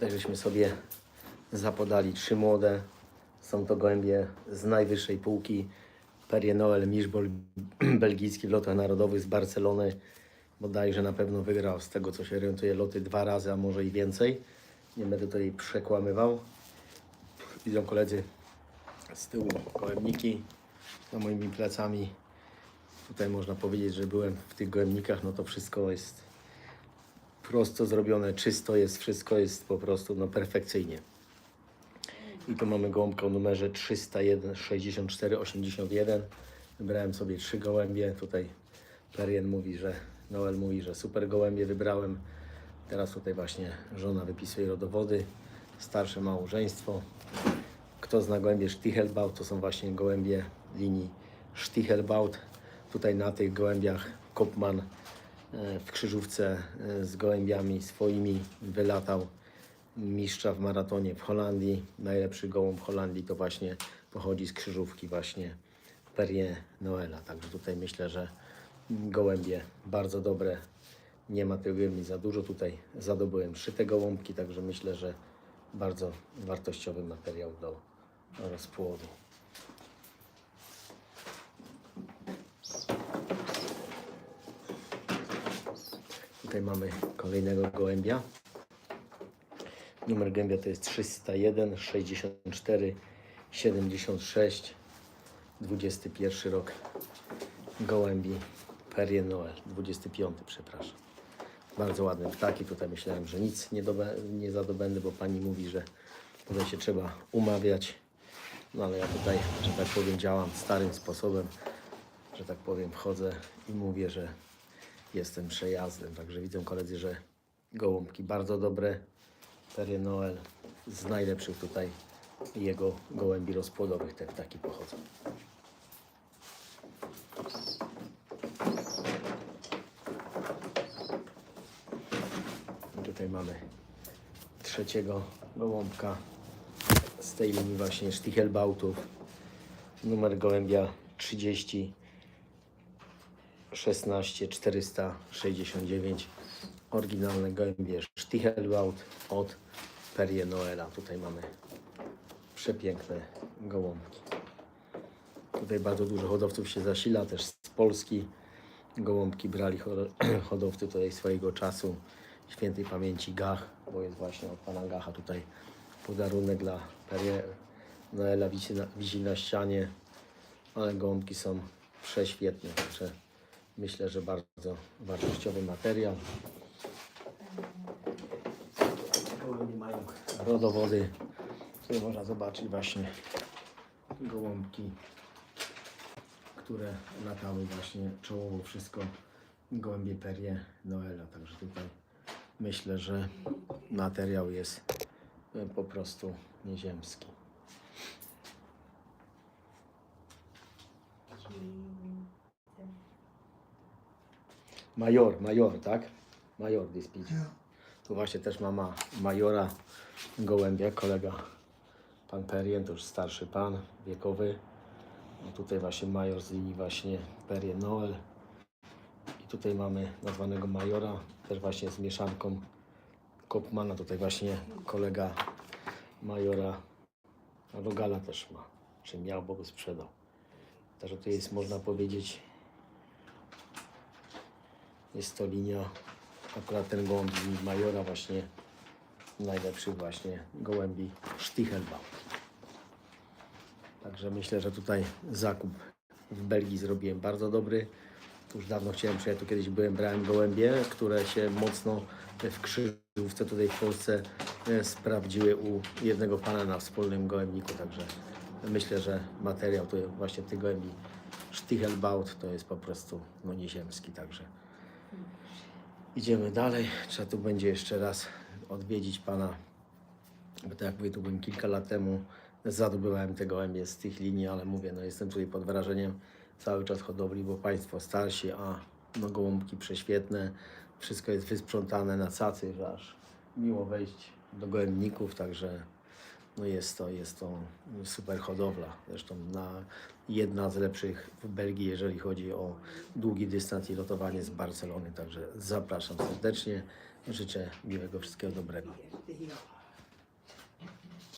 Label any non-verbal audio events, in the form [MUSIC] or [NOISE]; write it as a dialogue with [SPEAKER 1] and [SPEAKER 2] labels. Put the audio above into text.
[SPEAKER 1] Tutaj żeśmy sobie zapodali trzy młode. Są to gołębie z najwyższej półki. Perrier Noel, bol- [CLEARS THROAT] belgijski w lotach narodowych z Barcelony. Bodajże na pewno wygrał z tego, co się orientuje, loty dwa razy, a może i więcej. Nie będę tutaj przekłamywał. Widzą koledzy z tyłu gołębniki za moimi plecami. Tutaj można powiedzieć, że byłem w tych gołębnikach, no to wszystko jest prosto zrobione, czysto jest, wszystko jest po prostu no, perfekcyjnie. I tu mamy gołąbkę o numerze 301 64 81. Wybrałem sobie trzy gołębie. Tutaj Perien mówi, że Noel mówi, że super gołębie wybrałem. Teraz tutaj właśnie żona wypisuje rodowody. Starsze małżeństwo. Kto zna gołębie Stichelbaut, to są właśnie gołębie linii Stichelbaut. Tutaj na tych gołębiach Kopman w krzyżówce e, z gołębiami swoimi wylatał mistrza w maratonie w Holandii. Najlepszy gołąb Holandii to właśnie pochodzi z krzyżówki właśnie Perrier Noela. Także tutaj myślę, że gołębie bardzo dobre. Nie ma tych gołębi za dużo. Tutaj zadobyłem szyte gołąbki, także myślę, że bardzo wartościowy materiał do rozpłodu. Tutaj mamy kolejnego gołębia. Numer gębia to jest 301 64 76 21 rok gołębi Perrier Noel. 25 przepraszam. Bardzo ładne ptaki. Tutaj myślałem, że nic nie, dobę, nie zadobędę, bo pani mówi, że tutaj się trzeba umawiać. No ale ja tutaj, że tak powiem działam starym sposobem że tak powiem wchodzę i mówię, że jestem przejazdem także widzą koledzy, że gołąbki bardzo dobre Perrier Noel z najlepszych tutaj jego gołębi rozpłodowych te ptaki pochodzą. Tutaj mamy trzeciego gołąbka z tej linii właśnie Stichelbautów. Numer gołębia 30 16 469 oryginalne gołębie Stichelbaut od Perrier Noela. Tutaj mamy przepiękne gołąbki. Tutaj bardzo dużo hodowców się zasila, też z Polski. Gołąbki brali ho- [CLEARS THROAT] hodowcy tutaj swojego czasu. Świętej pamięci Gach, bo jest właśnie od pana Gacha tutaj podarunek dla Perrier Noela wisi na, wisi na ścianie. Ale gołąbki są prześwietne, także myślę, że bardzo wartościowy materiał. Gołębie mają rodowody, które można zobaczyć właśnie gołąbki, które latały właśnie czołowo wszystko gołębie Perrier Noela. Także tutaj myślę, że materiał jest e, po prostu nieziemski. Major, major, tak? Major Dispić. Tu właśnie też mama majora gołębia, kolega pan Perien, to już starszy pan, wiekowy. No tutaj właśnie major z linii właśnie Perien Noel. I tutaj mamy nazwanego majora, też właśnie z mieszanką Kopmana. Tutaj właśnie kolega majora Rogala też ma, czy miał, bo go sprzedał. Także tu jest, można powiedzieć, jest to linia, akurat ten gołąb z linii majora właśnie najlepszych właśnie gołębi Stichelbaum. Także myślę, że tutaj zakup w Belgii zrobiłem bardzo dobry. Już dawno chciałem przyjechać, tu kiedyś byłem, brałem gołębie, które się mocno w krzyżówce tutaj w Polsce e, sprawdziły u jednego pana na wspólnym gołębniku, także myślę, że materiał to właśnie tych gołębi Stichelbaut to jest po prostu no nieziemski, także idziemy dalej. Trzeba tu będzie jeszcze raz odwiedzić pana, bo tak jak mówię, tu byłem kilka lat temu, zadobywałem te gołębie z tych linii, ale mówię, no jestem tutaj pod wrażeniem. Cały czas hodowli, bo państwo starsi, a no gołąbki prześwietne, wszystko jest wysprzątane na cacy, że aż miło wejść do gołębników, także no jest to, jest to super hodowla. Zresztą na, jedna z lepszych w Belgii, jeżeli chodzi o długi dystans i lotowanie z Barcelony. Także zapraszam serdecznie. Życzę miłego wszystkiego dobrego.